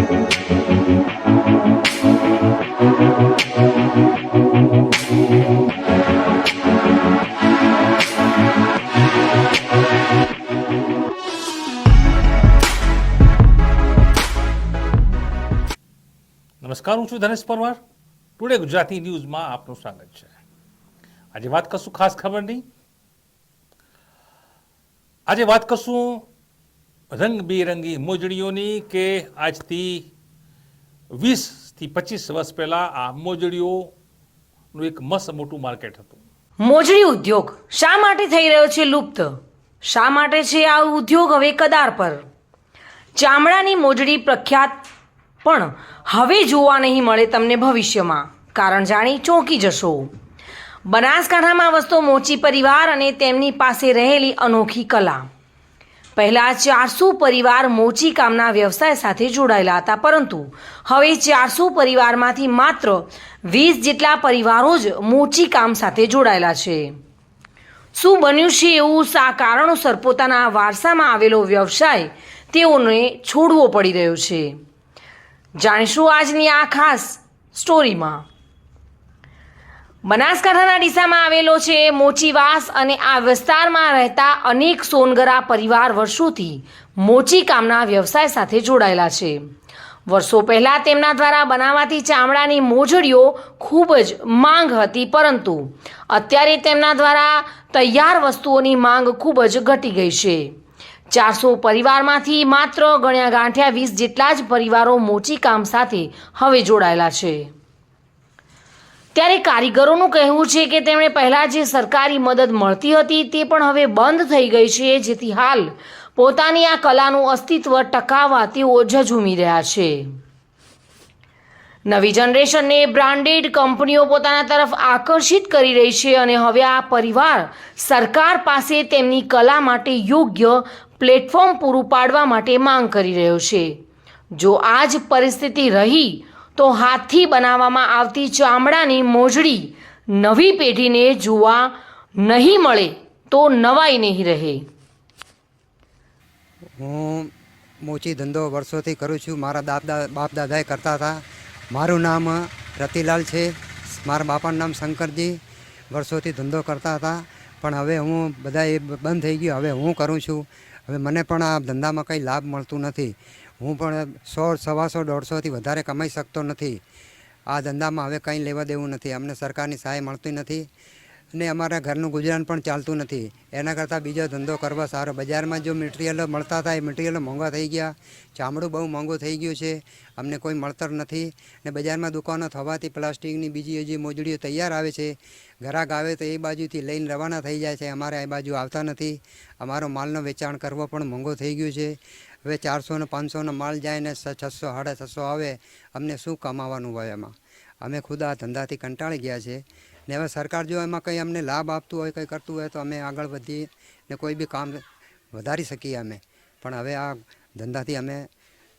નમસ્કાર, હું છું ધનેશ પરમાર. ટુડે ગુજરાતી ન્યૂઝમાં આપનું સ્વાગત છે. આજે વાત કરશું ખાસ ખબરની આજે વાત કરશું રંગબેરંગી મોજડીઓની કે આજથી વીસથી પચીસ વર્ષ પહેલા આ મોજડીઓનું એક મસ્ત મોટું માર્કેટ હતું. મોજડી ઉદ્યોગ શા માટે થઈ રહ્યો છે લુપ્ત? શા માટે છે આ ઉદ્યોગ હવે કદાર પર? ચામડાની મોજડી પ્રખ્યાત પણ હવે જોવા નહીં મળે તમને ભવિષ્યમાં. કારણ જાણી ચોંકી જશો. બનાસકાંઠામાં વસતો મોચી પરિવાર અને તેમની પાસે રહેલી અનોખી કલા. પહેલા ચારસો પરિવાર મોચી કામના વ્યવસાય સાથે જોડાયેલા હતા, પરંતુ હવે ચારસો પરિવારમાંથી માત્ર વીસ જેટલા પરિવારો જ મોચી કામ સાથે જોડાયેલા છે. શું બન્યું છે એવું સા કારણોસર પોતાના વારસામાં આવેલો વ્યવસાય તેઓને છોડવો પડી રહ્યો છે? જાણીશું આજની આ ખાસ સ્ટોરીમાં બનાસકાંઠાના ડીસામાં આવેલો છે મોચીવાસ અને આ વિસ્તારમાં રહેતા અનેક સોનગરા પરિવાર વર્ષોથી મોચી કામના વ્યવસાય સાથે જોડાયેલા છે. વર્ષો પહેલા તેમના દ્વારા બનાવાતી ચામડાની મોજડીઓ ખૂબ જ માંગ હતી, પરંતુ અત્યારે તેમના દ્વારા તૈયાર વસ્તુઓની માંગ ખૂબ જ ઘટી ગઈ છે. ચારસો પરિવારમાંથી માત્ર ગણ્યા ગાંઠ્યા વીસ જેટલા જ પરિવારો મોચી કામ સાથે હવે જોડાયેલા છે. ત્યારે કારીગરોનું કહેવું છે કે તેમણે પહેલાં જે સરકારી મદદ મળતી હતી તે પણ હવે બંધ થઈ ગઈ છે, જેથી હાલ પોતાની આ કલાનું અસ્તિત્વ ટકાવવા તેઓ ઝઝૂમી રહ્યા છે. નવી જનરેશનને બ્રાન્ડેડ કંપનીઓ પોતાના તરફ આકર્ષિત કરી રહી છે અને હવે આ પરિવાર સરકાર પાસે તેમની કલા માટે યોગ્ય પ્લેટફોર્મ પૂરું પાડવા માટે માંગ કરી રહ્યો છે. જો આ જ પરિસ્થિતિ રહી તો હાથથી બનાવવામાં આવતી ચામડાની મોજડી નવી પેઢીને જોવા નહીં મળે તો નવાઈ નહીં રહે. હું મોચી ધંધો વર્ષોથી કરું છું. મારા દાપ બાપ દાદાએ કરતા હતા. મારું નામ રતિલાલ છે. મારા બાપાનું નામ શંકરજી. વર્ષોથી ધંધો કરતા હતા. પણ હવે હું બધા એ બંધ થઈ ગયું. હવે હું કરું છું. હવે મને પણ આ ધંધામાં કંઈ લાભ મળતું નથી. હું પણ સો, સવાસો, દોઢસોથી વધારે કમાઈ શકતો નથી. આ ધંધામાં હવે કંઈ લેવા દેવું નથી. અમને સરકારની સહાય મળતી નથી અને અમારા ઘરનું ગુજરાન પણ ચાલતું નથી. એના કરતાં બીજો ધંધો કરવા સારો. બજારમાં જો મટીરિયલો મળતા થાય મટીરિયલો મોંઘા થઈ ગયા, ચામડું બહુ મોંઘું થઈ ગયું છે, અમને કોઈ મળતર નથી ને બજારમાં દુકાનો થવાથી પ્લાસ્ટિકની બીજી જે મોજડીઓ તૈયાર આવે છે. ગ્રાહક આવે તો એ બાજુથી લઈને રવાના થઈ જાય છે. અમારે એ બાજુ આવતા નથી. અમારો માલનો વેચાણ કરવો પણ મોંઘો થઈ ગયું છે. હવે ચારસો ને પાંચસોનો માલ જાય ને છસો સાડા છસો આવે, અમને શું કમાવાનું હોય એમાં? અમે ખુદ આ ધંધાથી કંટાળી ગયા છે ને હવે સરકાર જો એમાં કંઈ અમને લાભ આપતું હોય, કંઈ કરતું હોય, તો અમે આગળ વધીએ ને કોઈ બી કામ વધારી શકીએ અમે. પણ હવે આ ધંધાથી અમે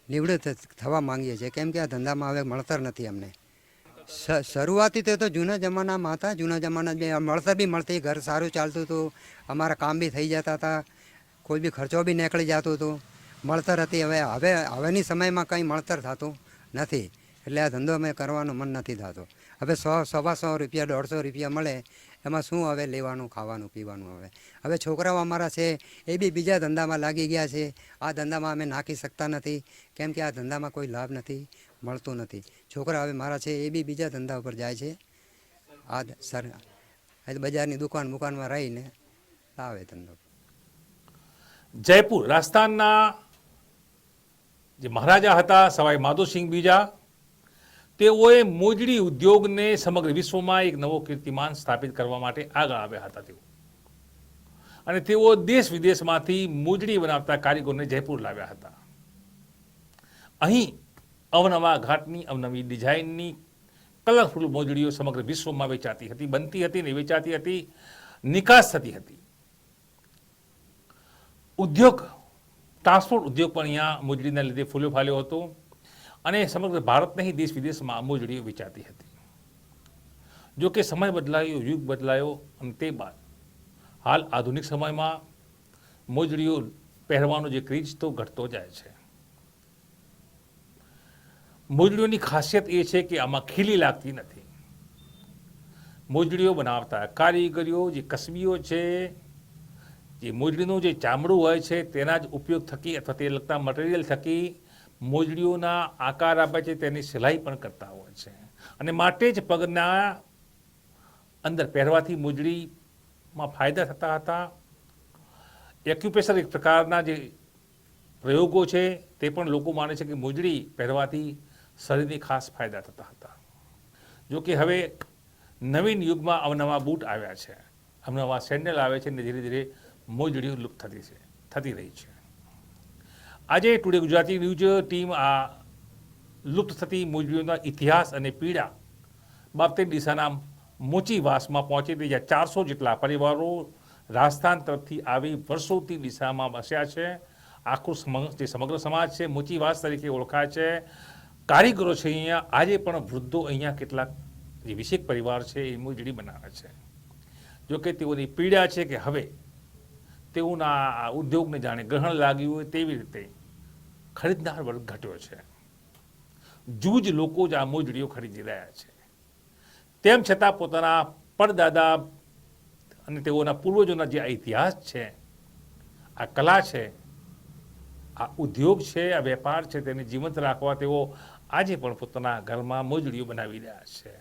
નિવૃત્ત થવા માંગીએ છીએ. કેમ કે આ ધંધામાં હવે મળતર નથી અમને. શરૂઆતી તે તો જૂના જમાનામાં હતા. જૂના જમાના બે મળતર બી મળતી. ઘર સારું ચાલતું હતું. અમારા કામ બી થઈ જતા હતા. કોઈ બી ખર્ચો બી નીકળી જતો હતો. મળતર હતી. હવે હવે, હવેની સમયમાં કંઈ મળતર થતું નથી. એટલે આ ધંધો અમે કરવાનું મન નથી થતું. હવે સો, સવા સો રૂપિયા, દોઢસો રૂપિયા મળે, એમાં શું હવે લેવાનું, ખાવાનું, પીવાનું હવે? હવે છોકરાઓ અમારા છે, એ બી બીજા ધંધામાં લાગી ગયા છે. આ ધંધામાં અમે નાખી શકતા નથી. કેમ કે આ ધંધામાં કોઈ લાભ નથી, મળતું નથી. છોકરા હવે મારા છે, એ બી બીજા ધંધા ઉપર જાય છે. આ સર બજારની દુકાન બુકાનમાં રહીને આવે ધંધો. જયપુર, રાજસ્થાનના જે મહારાજા હતા, સવાઈ માધોસિંહ બીજા, તેઓએ મોજડી ઉદ્યોગને સમગ્ર વિશ્વમાં એક નવો કીર્તિમાન સ્થાપિત કરવા માટે આગળ આવ્યા હતા તેઓ. અને તેઓ દેશ વિદેશમાંથી મોજડી બનાવતા કારીગરોને જયપુર લાવ્યા હતા. અહીં અવનવા ઘાટની, અવનવી ડિઝાઇનની કલરફુલ મોજડીઓ સમગ્ર વિશ્વમાં વેચાતી હતી, બનતી હતી ને વેચાતી હતી, નિકાસ થતી હતી. ઉદ્યોગ ટ્રાન્સપોર્ટ ઉદ્યોગ પણ અહીંયા મોજડીના લીધે ફૂલ્યો ફાલ્યો હતો અને સમગ્ર ભારત નહીં, દેશ વિદેશમાં મોજડીઓ વેચાતી હતી. જો કે સમય બદલાયો, યુગ બદલાયો અને તે બાદ હાલ આધુનિક સમયમાં મોજડીઓ પહેરવાનો જે ક્રેઝ તો ઘટતો જાય છે. મોજડીઓની ખાસિયત એ છે કે આમાં ખીલી લાગતી નથી. મોજડીઓ બનાવતા કારીગરીઓ, જે કસબીઓ છે જે મોજડીનું જે ચામડું હોય છે, તેના જ ઉપયોગ થકી અથવા તે લગતા મટીરિયલ થકી મોજડીઓના આકાર આપે છે, તેની સિલાઈ પણ કરતા હોય છે. અને માટે જ પગના અંદર પહેરવાથી મોજડીમાં ફાયદા થતા હતા. એક્યુપ્રેશર એક પ્રકારના જે પ્રયોગો છે, તે પણ લોકો માને છે કે મોજડી પહેરવાથી શરીરની ખાસ ફાયદા થતા હતા. જો કે હવે નવીન યુગમાં અવનવા બૂટ આવ્યા છે. અવનવા સેન્ડલ આવે છે અને ધીરે ધીરે મોજડીઓ લુપ્ત થતી છે, થતી રહી છે. આજે ટુડે ગુજરાતી ન્યૂઝ ટીમ આ લુપ્ત થતી મોજડીઓના ઇતિહાસ અને પીડા બાબતે દિશાના મોચી વાસમાં પહોંચી હતી, જ્યાં ચારસો જેટલા પરિવારો રાજસ્થાન તરફથી આવી વર્ષોથી દિશામાં બસ્યા છે. આખું જે સમગ્ર સમાજ છે મોચીવાસ તરીકે ઓળખાય છે. કારીગરો છે અહીંયા, આજે પણ વૃદ્ધો અહીંયા કેટલાક જે વિશેષ પરિવાર છે, એ મોજડી બનાવે છે. જો કે તેઓની પીડા છે કે હવે તેઓના ઉદ્યોગને જાણે ગ્રહણ લાગ્યું હોય તેવી રીતે ખરીદનાર વર્ગ ઘટ્યો છે. જૂજ લોકો જ આ મોજડીઓ ખરીદી રહ્યા છે. તેમ છતાં પોતાના પડદાદા અને તેઓના પૂર્વજોના જે ઇતિહાસ છે, આ કલા છે, આ ઉદ્યોગ છે, આ વેપાર છે, તેને જીવંત રાખવા તેઓ આજે પણ પોતાના ઘરમાં મોજડીઓ બનાવી રહ્યા છે.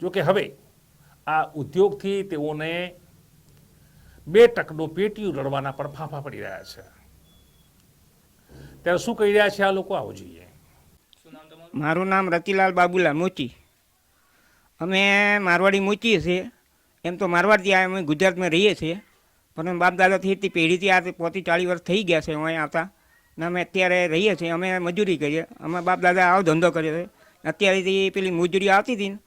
જો કે હવે આ ઉદ્યોગથી તેઓને બે ટકડો પેટીયું રડવાના પણ ફાંફા પડી રહ્યા છે. ત્યારે શું કહી રહ્યા છે આ લોકો? આવું જોઈએ. મારું નામ રતિલાલ બાબુલા મોચી. અમે મારવાડી મોચીએ છીએ. એમ તો મારવાડથી આ અમે ગુજરાતમાં રહીએ છીએ. પણ બાપ દાદાથી હતી પેઢીથી આ પોતી ચાળીસ વર્ષ થઈ ગયા છે અહીંયા આવતા. ને અમે અત્યારે રહીએ છીએ. અમે મજૂરી કરીએ. અમે બાપ દાદા આવો ધંધો કર્યો છે. અત્યારેથી પેલી મજૂરી આવતી હતી ને,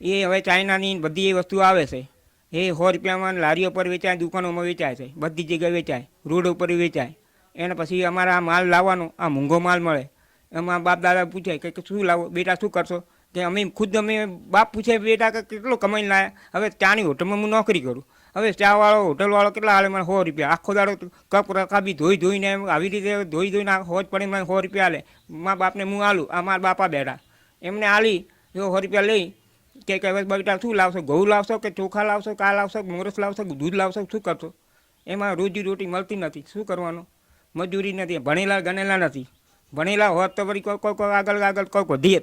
એ હવે ચાઇનાની બધી એ વસ્તુ આવે છે. એ સો રૂપિયામાં લારીઓ પર વેચાય દુકાનોમાં વેચાય છે. બધી જગ્યાએ વેચાય. રોડ ઉપર વેચાય. એને પછી અમારે આ માલ લાવવાનો, આ મોંઘો માલ મળે. એમાં બાપ દાદા પૂછે કે શું લાવો? બેટા શું કરશો? કે અમે ખુદ અમે બાપ પૂછે બેટા કે કેટલો કમાઈને લાયા? હવે ચાની હોટલમાં હું નોકરી કરું. હવે ચાવાળો, હોટલવાળો કેટલા હાલે? મને સો રૂપિયા. આખો દાડો કપ રકાબી ધોઈ ધોઈને આવી રીતે ધોઈ ધોઈને હોજ પડે મને સો રૂપિયા હાલે મા બાપને હું આલું. આ મારા બાપા બેઠા. એમને આલી, જો સો રૂપિયા લઈ કે કે બટા શું લાવશો? ઘઉં લાવશો કે ચોખા લાવશો કા લાવશો મોરસ લાવશો દૂધ લાવશો? શું કરશો? એમાં રોજી રોટી મળતી નથી. શું કરવાનું? મજૂરી નથી. ભણેલા ગણેલા નથી. ભણેલા હોત તો વળી કોઈ કોઈ આગળ આગળ કોઈ વધીએ.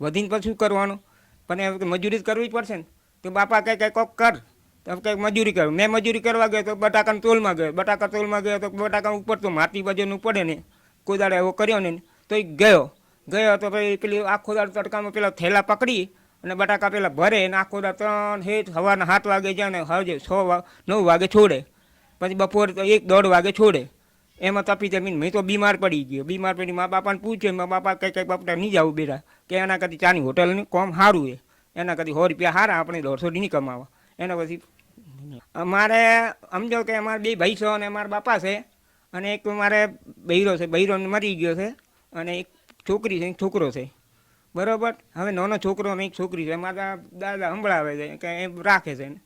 વધીને પછી શું કરવાનું? પણ હવે મજૂરી જ કરવી જ પડશે ને. તો બાપા કહે કે કોક કર. તો કંઈક મજૂરી કર. મેં મજૂરી કરવા ગયો તો બટાકાને તોલમાં ગયો. બટાકા તોલમાં ગયો તો બટાકા ઉપર તો માટી વજનનું પડે ને. કોઈ દાડે એવો કર્યો ને, તો એ ગયો. ગયો તો પછી પેલી આખો દાડ તડકામાં પેલા થેલા પકડી અને બટાકા પેલા ભરે ને આખો દાડો ત્રણ હેઠ સવારના સાત વાગે જાય ને હજે છ નવ વાગે છોડે. પછી બપોરે એક દોઢ વાગે છોડે. એમાં તપી જમીન મેં તો બીમાર પડી ગયો. બીમાર પડી મા બાપાને પૂછે મા બાપા કંઈ કંઈક બાપા નહીં જવું બેટા. કે એના કરતી ચાની હોટલની કોમ સારું એ એના કરતી સો રૂપિયા સારા આપણે દોઢસો નહીં કમાવા. એના પછી અમારે, સમજો કે અમારે બે ભાઈ છો અને અમારા બાપા છે. અને એક મારે બૈરો છે, બૈરો મરી ગયો છે. અને એક છોકરી છે છોકરો છે. બરાબર? હવે નાનો છોકરો અને એક છોકરી છે મારા દાદા સંભળાવે છે કે એ રાખે છે ને.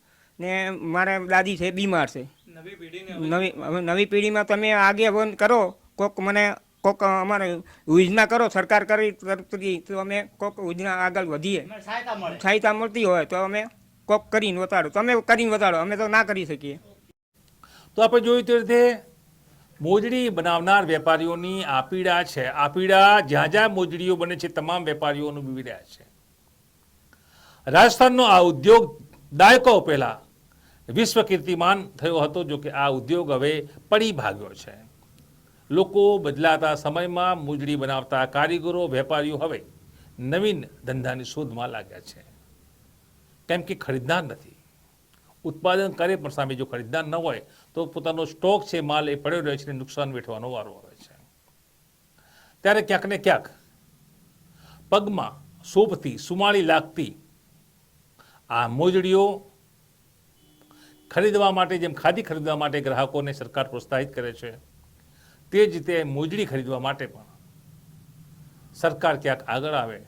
મારા દાદી છે બીમાર છે. નવી હવે? નવી પેઢીમાં તમે આગેવન કરો કોક મને કોક અમારે યોજના કરો સરકાર કરી તરફથી તો અમે કોક યોજના આગળ વધીએ. સહાયતા મળતી હોય તો અમે કોક કરીને વતાડો તમે કરીને વતાડો અમે તો ના કરી શકીએ. તો આપણે જોયું તે રીતે મોજડી બનાવનાર વેપારીઓની આ પીડા છે. આ પીડા જ્યાં જ્યાં મોજડીઓ બને છે, તમામ વેપારીઓ અનુભવી રહ્યા છે. રાજસ્થાનનો આ ઉદ્યોગ દાયકો પહેલા વિશ્વ કીર્તિમાન થયો હતો, જો કે આ ઉદ્યોગ હવે પડી ભાગ્યો છે. લોકો બદલાતા સમયમાં મોજડી બનાવતા કારીગરો, વેપારીઓ હવે નવીન ધંધાની શોધમાં લાગ્યા છે. કેમ કે ખરીદનાર નથી. ઉત્પાદન કરે પણ સામે જો ખરીદનાર ન હોય, તો પોતાનો સ્ટોક છે, માલ એ પડ્યો રહે છે અને નુકસાન વેઠવાનો વારો આવે છે. ત્યારે ક્યાંક ને ક્યાંક પગમાં શોભતી સુમાળી લાગતી આ મોજડીઓ ખરીદવા માટે જેમ ખાદી ખરીદવા માટે ગ્રાહકોને સરકાર પ્રોત્સાહિત કરે છે, તે જ રીતે મોજડી ખરીદવા માટે પણ સરકાર ક્યાંક આગળ આવે,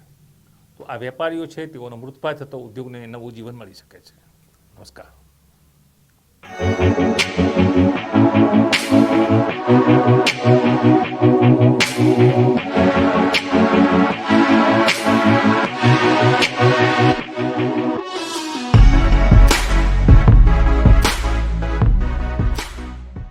તો આ વેપારીઓ છે, તેઓનો મૃતપાય થતો ઉદ્યોગને નવું જીવન મળી શકે છે. નમસ્કાર. thank you.